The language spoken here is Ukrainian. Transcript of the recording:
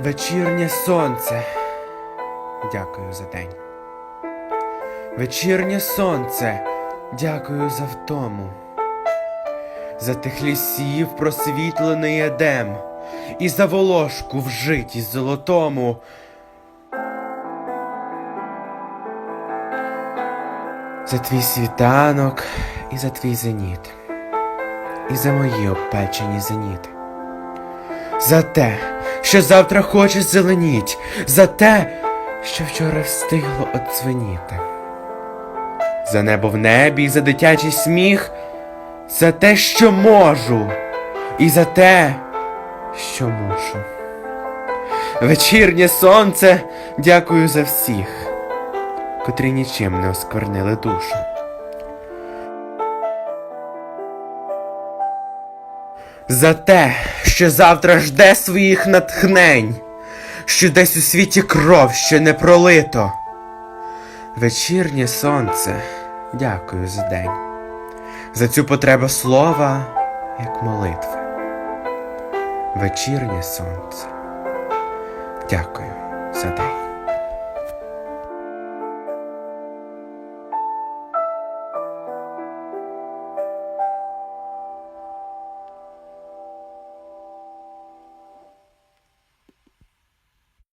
Вечірнє сонце. Дякую за день. Вечірнє сонце. Дякую за втому. За тих лісів просвітлений едем, і за волошку в житті золотому. За твій світанок і за твій зеніт, і за мої обпечені зеніти. За те, що завтра хочеш зеленіть, за те, що вчора встигло оцвеніти. За небо в небі, і за дитячий сміх, за те, що можу, і за те, що мушу. Вечірнє сонце, дякую за всіх, котрі нічим не осквернили душу. За те, що завтра жде своїх натхнень, що десь у світі кров ще не пролито. Вечірнє сонце, дякую за день, за цю потребу слова, як молитва. Вечірнє сонце, дякую за день.